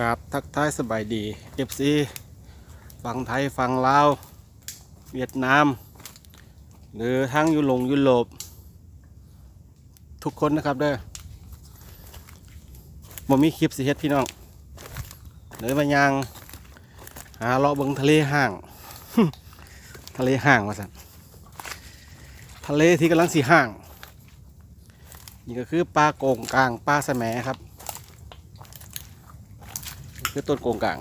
กราบทักทายสบายดีเอฟซีฝั่งไทยฝั่งลาว เวียดนาม หรือทั้งยุโรปยุโรปทุกคนนะครับเด้อบ่มีคลิปสิเฮ็ดพี่น้องเลยมายางหาเลาะเบิงทะเลห่าง ทะเลห่างว่าสันทะเลที่กำลังสีห่าง นี่ก็คือปลาโก่งกลางปลาแสมครับ คือต้นโกงกลาง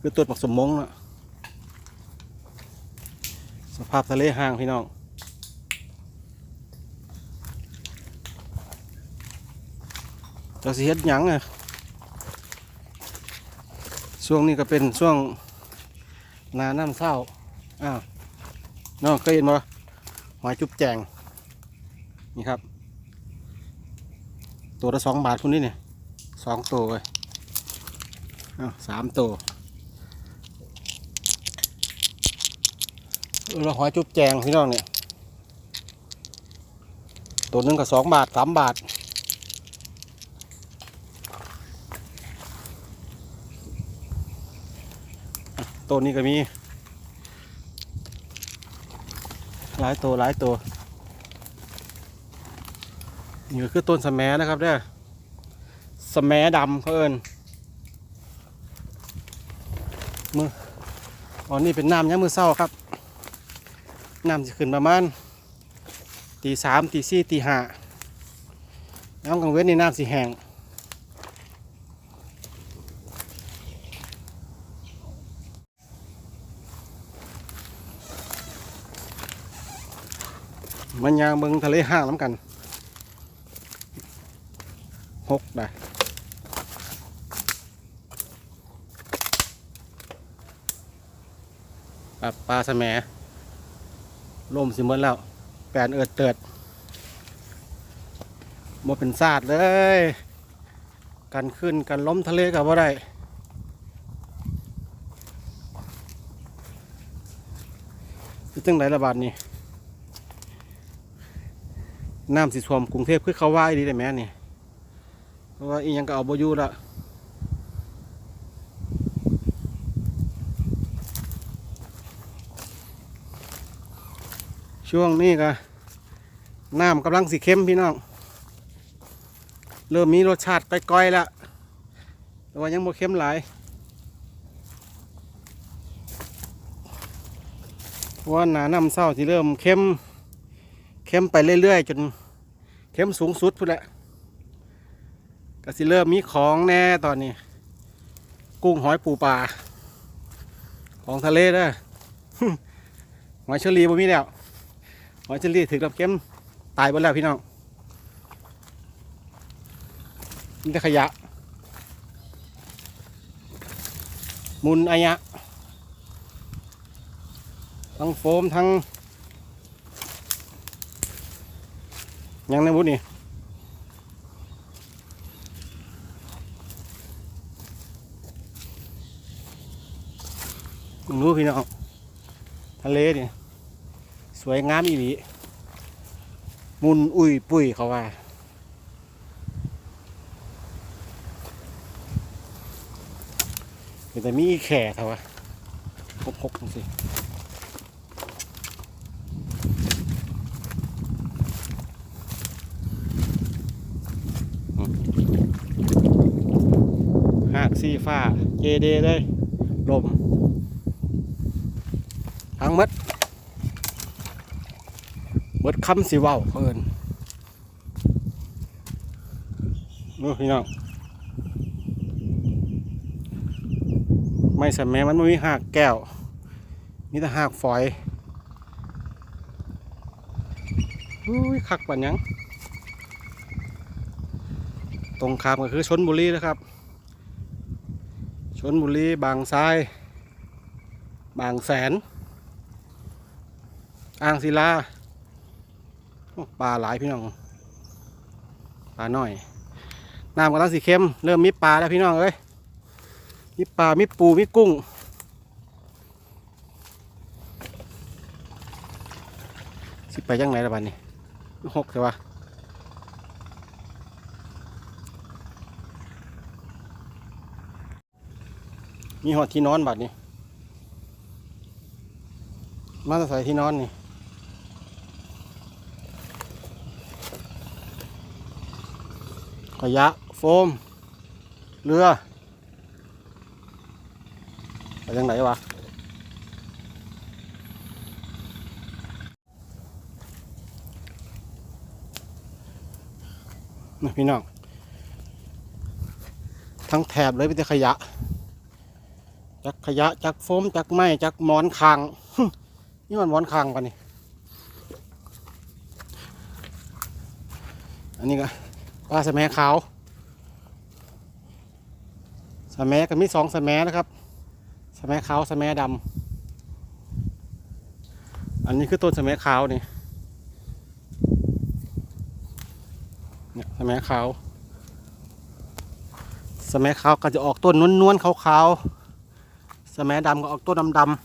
คือต้นปักสมมงนะสภาพทะเลห่างพี่น้องเราสิเฮ็ดหยังอะช่วงนี้ก็เป็นช่วงนาน้ำเศร้าอ้าวน้องเคยเห็นบ่หอยจุ๊บแจงนี่ครับ ตัวละสองบาทคุณนี่เนี่ย สองตัวเลยอ้าสามตัวเราหอยจุ๊บแจงพี่น้องเนี่ย ตัวหนึงก็สองบาทสามบาท ตัวนี้ก็มี หลายตัวหลายตัวนี่ก็คือต้นสะแมนะครับเด้อ สแมดำเขาเอินมืออ๋อนี่เป็นน้ำยามมือเศร้าครับน้ำจะขึ้นประมาณตีสามตีสี่ตีห้าน้ำกลางเว้นในน้ำสีแห้งมันยางเบิงทะเลห่างน้ำกันหกได้ ปลาปลาสะแหมลมสิมดแล้ว แปนเอิดเติดบ่เป็นศาสตร์เลย กันขึ้นกันล้มทะเลกับว่าได้คือจังไรระบาดนี่น้ำสิทวมกรุงเทพคือเขาว่าดีได้ไหมนี่เพราะว่าอียังก็เอาบอยู่ละ ช่วงนี้ก็น้ำกำลังสีเข้มพี่น้อง เริ่มมีรสชาติก้อยแล้วแต่ว่ายังบ่เข้มหลายว่าหนาน้ำเศร้าที่เริ่มเข้มเข้มไปเรื่อยๆ จนเข้มสูงสุดพุ่นแหละก็สิเริ่มมีของแน่ตอนนี้ กุ้งหอยปูปลาของทะเลเด้อหอยเชอรี่บ่มีแล้ว อยเชอรี่ถึงกับเข้มตายไปแล้วพี่น้องนี่ขยะ มุนอายะ ทั้งโฟมทั้งยังในบุญนี่มึงรู้พี่น้องทะเลเนี่ย สวยงามอีหลีมุนอุ้ยปุ้ยเขาว่าแต่มีแข่เขาว่าพกพกสิหากซีฟ้า เจเดเลย ลม ทั้งหมด หมดคำสิว้าเขาเอินนู่นพี่น้องไม่สมัยมันไม่มีหากแก้วมีแต่หากฝอยอุ้ยคักปันยัง ตรงข้ามก็คือชนบุรีนะครับชนบุรีบางทราย บางแสน อ่างศิลา ปลาหลายพี่น้อง ปลาหน่อย น้ำกำลังสีเข้ม เริ่มมีปลาแล้วพี่น้องเอ้ย มีปลา มีปู มีกุ้ง สิไปยังไงละบ้านนี่หกใช่ปะมีหอดที่นอนบัดนี้ มาใส่ที่นอนนี่ ขยะโฟม เรือไปยังไหนวะนะพี่น้องทั้งแถบเลยเป็นแต่ขยะจากขยะจากโฟมจากไม้จากหมอนคาง นี่มันหมอนคางปะนี่ อันนี้ก็ ปลาสแมขาวสแมก็มีสองสแมนะครับสแมขาวสแมดำอันนี้คือต้นสแมขาวนี่เนี่ยสแมขาวสแมขาวก็จะออกต้นนวลๆขาวๆสแมดำก็ออกต้นดำๆ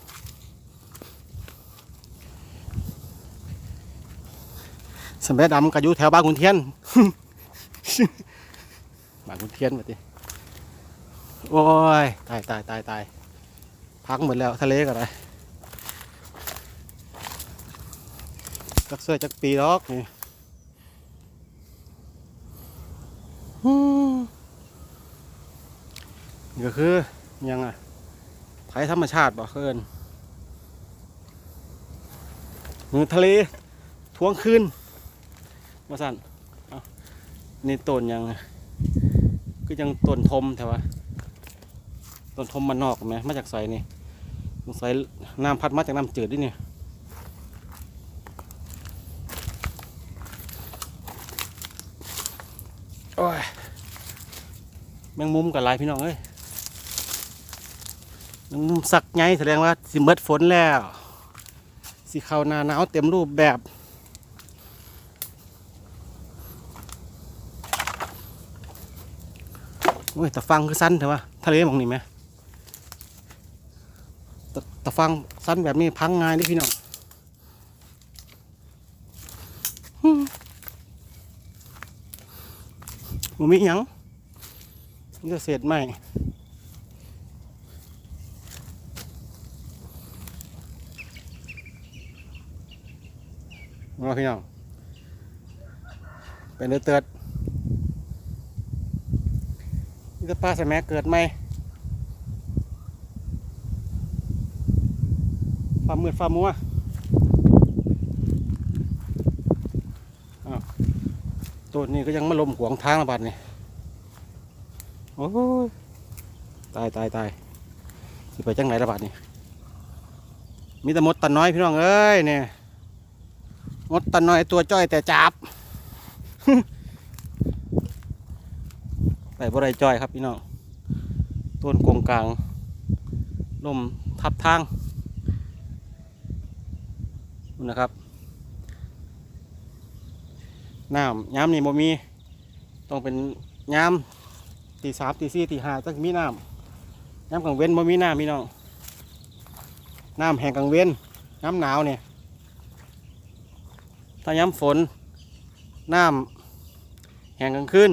สะแมดำก็อยู่แถวบ้านขุนเทียน บานขุนเทียนมาดิโอ้ย ตายตายตายตายพักหมดแล้วทะเลก็ได้จักเสื้อจักปีล็อกนี่อืมนี่ก็คือยังอะไทยธรรมชาติบ่เคินมือทะเลทวงคืนมาสั่น นี่ต้นยังก็ยังต้นทมแต่ว่าต้นทมมันนอกไหมมาจากใสนี่สงสัยน้ำพัดมาจากน้ำจืดดิเนี่ยโอ้ยแมงมุมกับลายพี่น้องเอ้ยแมงมุมสักไงแสดงว่าสิเมิดฝนแล้ว สิเข้าหน้าหนาวเต็มรูปแบบ โอ้ยตะฟังคือสั้นเถอะวะทะเลมองนี่ไหมตตะฟังสั้นแบบนี้พังง่ายนี่พี่น้องมบ่มีหยังนี่ก็เศษไม้มาพี่น้องเป็นเดือดเตือด นี่จะปลาสะแมเกิดไหมฟ้ามืดฟ้ามัวอ้าวตัวนี้ก็ยังมาลมขวงทางระบาดนี่โอ้ยตายตายตายสิไปจังไหนระบาดนี่มีแต่มดตันน้อยพี่น้องเอ้ยเนี่ยมดตันน้อยตัวจ้อยแต่จับ ไปบ่ได้จ้อยครับพี่น้องต้นกงกลางลมทับทางนู่นะครับน้ำย้ำนี่บ่มีต้องเป็นย้ำตีสามตีสี่ตีห้าจังมีน้ำย้ำกลางเว้นบ่มีน้ำพี่น้องน้ำแห้งกลางเว้นน้ำหนาวเนี่ยถ้าย้ำฝนน้ำแห้งกลางคืน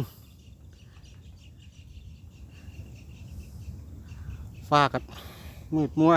ฟ้ากันมืดมัว